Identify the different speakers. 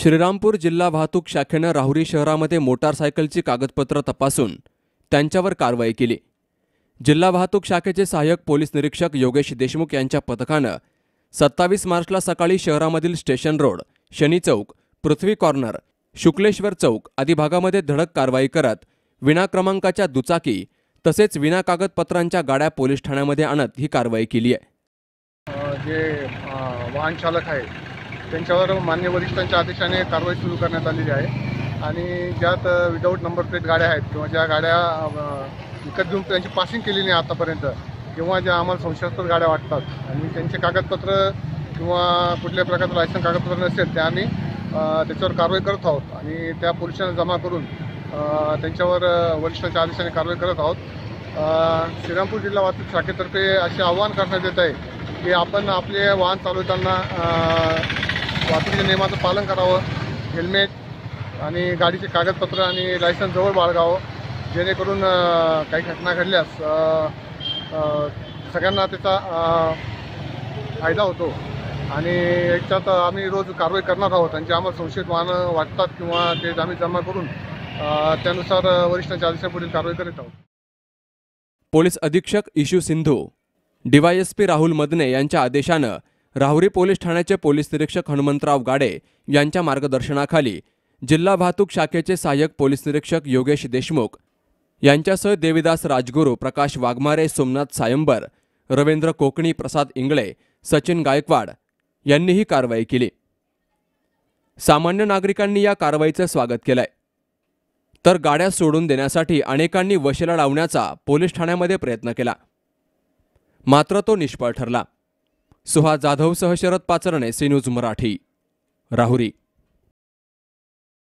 Speaker 1: श्रीरामपूर जिल्हा वाहतूक शाखेनं राहुरी शहरामध्ये मोटारसायकलची कागदपत्र तपासून त्यांच्यावर कारवाई केली. जिल्हा वाहतूक शाखेचे सहाय्यक पोलीस निरीक्षक योगेश देशमुख यांच्या पथकानं सत्तावीस मार्चला सकाळी शहरामधील station road Shani Chowk Prithvi corner Shukleshwar Chowk आदी भागामध्ये धडक कारवाई करत विना क्रमांकाच्या दुचाकी तसेच विना कागदपत्रांच्या गाड्या पोलीस ठाण्यामध्ये आणत ही कारवाई केली आहे.
Speaker 2: जे वाहन चालक आहे त्यांच्यावर मान्य वरिष्ठांच्या आदेशाने कारवाई सुरू करण्यात आलेली आहे. आणि ज्यात विदाऊट नंबर प्लेट गाड्या आहेत किंवा ज्या गाड्या विकत घेऊन त्यांची पासिंग केलेली नाही आतापर्यंत किंवा ज्या आम्हाला संशयास्पद गाड्या वाटतात आणि त्यांचे कागदपत्र किंवा कुठल्या प्रकारचं लायसन कागदपत्र नसेल त्या आम्ही त्याच्यावर कारवाई करत आहोत. आणि त्या पोलिसांना जमा करून त्यांच्यावर वरिष्ठांच्या आदेशाने कारवाई करत आहोत. श्रीरामपूर जिल्हा वाहतूक शाखेतर्फे असे आवाहन करण्यात येत आहे की आपण आपले वाहन चालवताना वाहतुकीच्या नियमाचं पालन करावं हेल्मेट आणि गाडीचे कागदपत्र आणि लायसन्स जवळ बाळगावं जेणेकरून काही घटना घडल्यास सगळ्यांना त्याचा फायदा होतो. आणि याच्यात आम्ही रोज कारवाई करणार आहोत आणि जे आम्हाला संशयित वाहनं वाटतात किंवा ते आम्ही जमा करून त्यानुसार वरिष्ठांच्या आदेशापुढील कारवाई करीत आहोत.
Speaker 1: पोलीस अधीक्षक इशू सिंधू डीवायएसपी राहुल मदने यांच्या आदेशानं राहुरी पोलीस ठाण्याचे पोलीस निरीक्षक हनुमंतराव गाडे यांच्या मार्गदर्शनाखाली जिल्हा वाहतूक शाखेचे सहाय्यक पोलीस निरीक्षक योगेश देशमुख यांच्यासह देविदास राजगुरू प्रकाश वाघमारे सोमनाथ सायंबर रवींद्र कोकणी प्रसाद इंगळे सचिन गायकवाड यांनी ही कारवाई केली. सामान्य नागरिकांनी या कारवाईचं स्वागत केलंय. तर गाड्या सोडून देण्यासाठी अनेकांनी वशेला लावण्याचा पोलीस ठाण्यामध्ये प्रयत्न केला. मात्र तो निष्फळ ठरला. सुहास जाधवसह शरद पाचरणे सी न्यूज मराठी. राहुरी.